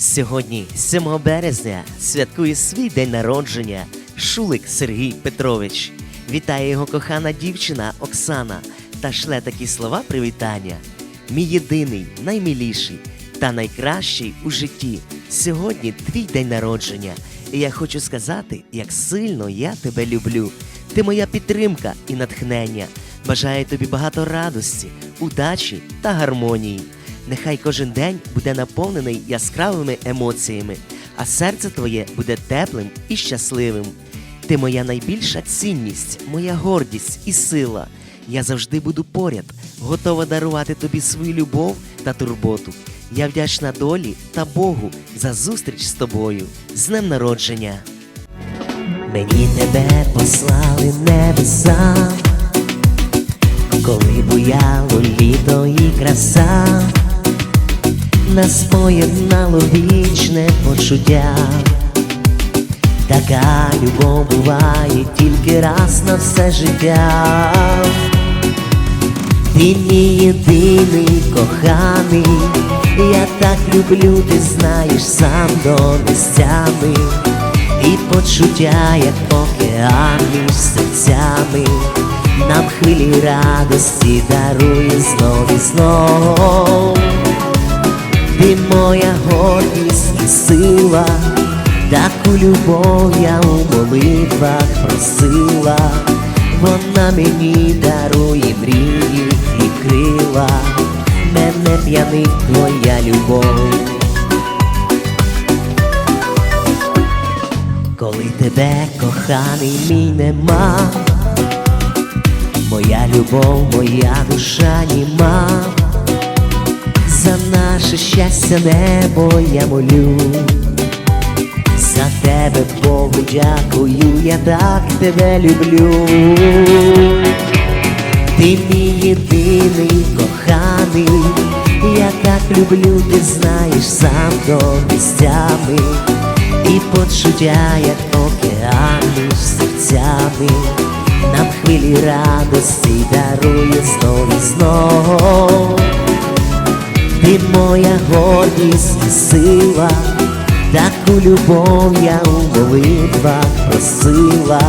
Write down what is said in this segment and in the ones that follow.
Сьогодні, 7 березня, святкує свій день народження Шулик Сергій Петрович. Вітає його кохана дівчина Оксана та шле такі слова привітання. Мій єдиний, наймиліший та найкращий у житті. Сьогодні твій день народження. І я хочу сказати, як сильно я тебе люблю. Ти моя підтримка і натхнення. Бажаю тобі багато радості, удачі та гармонії. Нехай кожен день буде наповнений яскравими емоціями, а серце твоє буде теплим і щасливим. Ти моя найбільша цінність, моя гордість і сила. Я завжди буду поряд, готова дарувати тобі свою любов та турботу. Я вдячна долі та Богу за зустріч з тобою. З днем народження! Мені тебе послали небеса, коли буяло літо і краса, нас поєднало вічне почуття. Така любов буває тільки раз на все життя. Ти мій єдиний коханий, я так люблю, ти знаєш сам до місцями, і почуття, як океан між серцями, нам хвилі радості дарує знов і знов. Таку любов я у молитвах просила, вона мені дарує мрії і крила, мене п'янить твоя любов. Коли тебе коханий мій нема, моя любов, моя душа німа. За наше щастя небо я молю, тебе Богу дякую, я так тебе люблю. Ти мій єдиний коханий, я так люблю, ти знаєш сам до місцями, і почуття, як океан між серцями, нам хвилі радості дарує знов і знов. Ти моя гордість і сила, таку любов я у молитвах просила,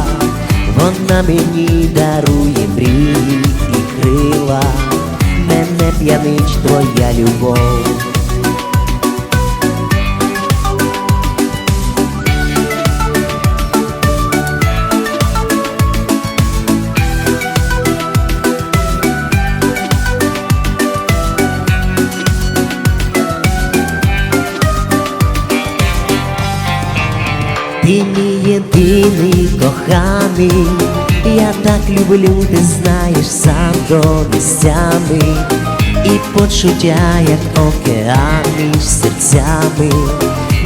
вона мені дарує мрії і крила, мене п'янич твоя любов. Ти мій єдиний коханий, я так люблю, ти знаєш сам до місцями, і почуття, як океан між серцями,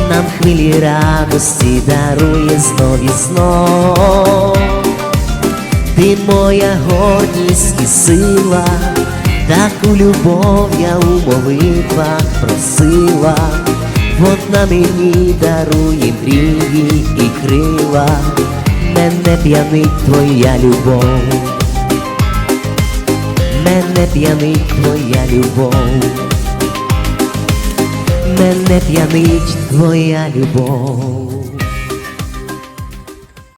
нам хвилі радості дарує знов і знов. Ти моя гордість і сила, таку любов я у молитвах просила, вона мені дарує мрії і крила, мене п'янить твоя любов, мене п'янить твоя любов, мене п'янить твоя любов.